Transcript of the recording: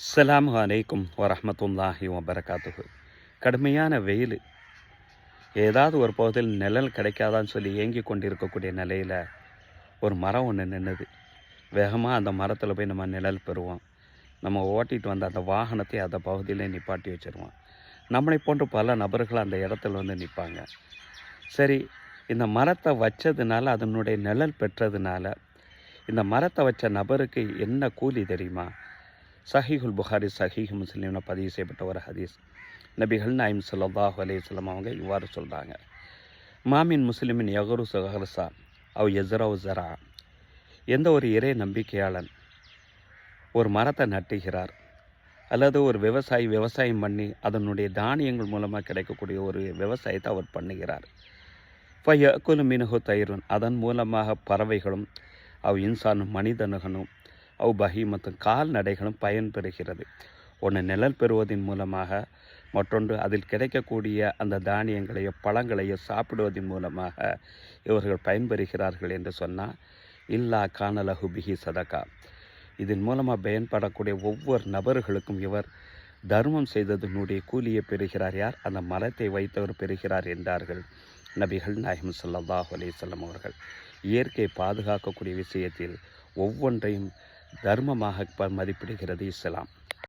அஸ்ஸலாமு அலைக்கும் வரமத்துல்லாஹி வபரகாத்துஹு. கடுமையான வெயில். ஏதாவது ஒரு பகுதியில் நிழல் கிடைக்காதான்னு சொல்லி ஏங்கி கொண்டிருக்கக்கூடிய நிலையில் ஒரு மரம் ஒன்று நின்றுது வேகமாக அந்த மரத்தில் போய் நம்ம நிழல் பெறுவோம். நம்ம ஓட்டிகிட்டு வந்த அந்த வாகனத்தை அந்த பகுதியிலே நிப்பாட்டி வச்சுருவோம். நம்மளை போன்று பல நபர்கள் அந்த இடத்துல வந்து நிற்பாங்க. சரி இந்த மரத்தை வச்சதுனால அதனுடைய நிழல் பெற்றதுனால இந்த மரத்தை வச்ச நபருக்கு என்ன கூலி தெரியுமா? சஹீஹுல் புகாரி சஹீஹ் முஸ்லீம்னு பதிவு செய்யப்பட்ட ஒரு ஹதீஸ். நபிகள் நாயிம் ஸல்லல்லாஹு அலையம் அவங்க இவ்வாறு சொல்கிறாங்க மாமின் முஸ்லிமின் யகரு சஹர்சா அவ் எஸ்ரவ் ஜரா. எந்த ஒரு இறை நம்பிக்கையாளன் ஒரு மரத்தை நட்டுகிறார் அல்லது ஒரு விவசாயி விவசாயம் பண்ணி அதனுடைய தானியங்கள் மூலமாக கிடைக்கக்கூடிய ஒரு விவசாயத்தை அவர் பண்ணுகிறார். ஃபயக்குலு மினுகு தயிரும் அதன் மூலமாக பறவைகளும் அவ் இன்சானும் மனிதனுகனும் அவ் பஹீமத்தும் கால்நடைகளும் பயன்பெறுகிறது. ஒன்று நிழல் பெறுவதன் மூலமாக மற்றொன்று அதில் கிடைக்கக்கூடிய அந்த தானியங்களையோ பழங்களையோ சாப்பிடுவதன் மூலமாக இவர்கள் பயன்பெறுகிறார்கள் என்று சொன்னால் இல்லா கானலஹு பிஹி சதகா. இதன் மூலமாக பயன்படக்கூடிய ஒவ்வொரு நபர்களுக்கும் இவர் தர்மம் செய்ததனுடைய கூலியை பெறுகிறார். யார்? அந்த மரத்தை வைத்தவர் பெறுகிறார் என்றார்கள் நபிகள் நாயகம் சல்லாஹ் அலி வஸல்லம் அவர்கள். இயற்கை பாதுகாக்கக்கூடிய விஷயத்தில் ஒவ்வொன்றையும் தர்மமாக மதிப்பிடுகிறது இஸ்லாம்.